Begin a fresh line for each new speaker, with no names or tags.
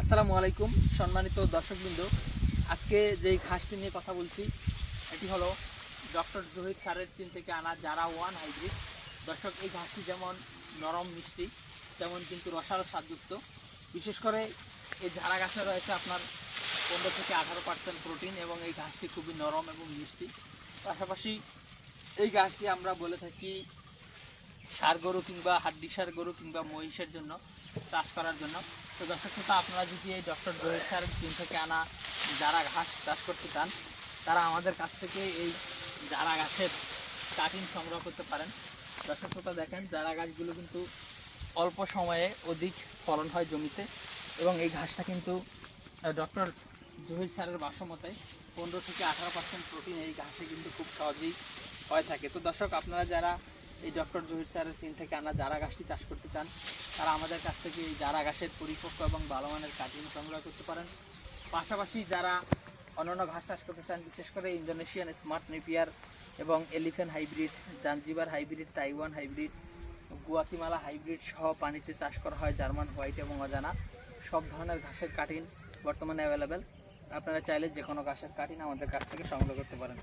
আসসালামু আলাইকুম, সম্মানিত দর্শকবৃন্দ। আজকে যেই ঘাসটি নিয়ে কথা বলছি, এটি হলো ডক্টর জহির স্যারের চীন থেকে আনা যারা ওয়ান হাইব্রিড। দর্শক, এই ঘাসটি যেমন নরম, মিষ্টি, তেমন কিন্তু রসালো স্বাদযুক্ত। বিশেষ করে এই ঝাড়া ঘাসে রয়েছে আপনার পনেরো থেকে আঠারো পার্সেন্ট প্রোটিন এবং এই ঘাসটি খুবই নরম এবং মিষ্টি। পাশাপাশি এই ঘাসটি আমরা বলে থাকি সার গরু কিংবা হাড্ডি সার গরু কিংবা মহিষের জন্য চাষ করার জন্য। তো দর্শক শ্রোতা, আপনারা যদি এই ডক্টর জহির সার চীন থেকে আনা যারা ঘাস চাষ করতে চান, তারা আমাদের কাছ থেকে এই যারা গাছের কাটিং সংগ্রহ করতে পারেন। দর্শক শ্রোতা, দেখেন যারা গাছগুলো কিন্তু অল্প সময়ে অধিক ফলন হয় জমিতে এবং এই ঘাসটা কিন্তু ডক্টর জহির স্যারের বাসমতে পনেরো থেকে আঠারো পার্সেন্ট প্রোটিন এই ঘাসে কিন্তু খুব সহজেই হয়ে থাকে। তো দর্শক, আপনারা যারা এই ডক্টর জহির স্যারের চীন থেকে আনা যারা গাছটি চাষ করতে চান, তারা আমাদের কাছ থেকে এই যারা গাছের পরিপক্ক এবং ভালো মানের কাটিং সংগ্রহ করতে পারেন। পাশাপাশি যারা অন্যান্য ঘাস চাষ করতে চান, বিশেষ করে ইন্দোনেশিয়ান স্মার্ট নেপিয়ার এবং elephant hybrid, Zanzibar hybrid, Taiwan hybrid, Guatemala hybrid সহ পানিতে চাষ করা হয় জার্মান, হোয়াইট এবং অজানা। সব ধরনের ঘাসের কাটিং বর্তমানে অ্যাভেলেবেল। আপনারা চাইলে যে কোনো ঘাসের কাটিং আমাদের কাছ থেকে সংগ্রহ করতে পারেন।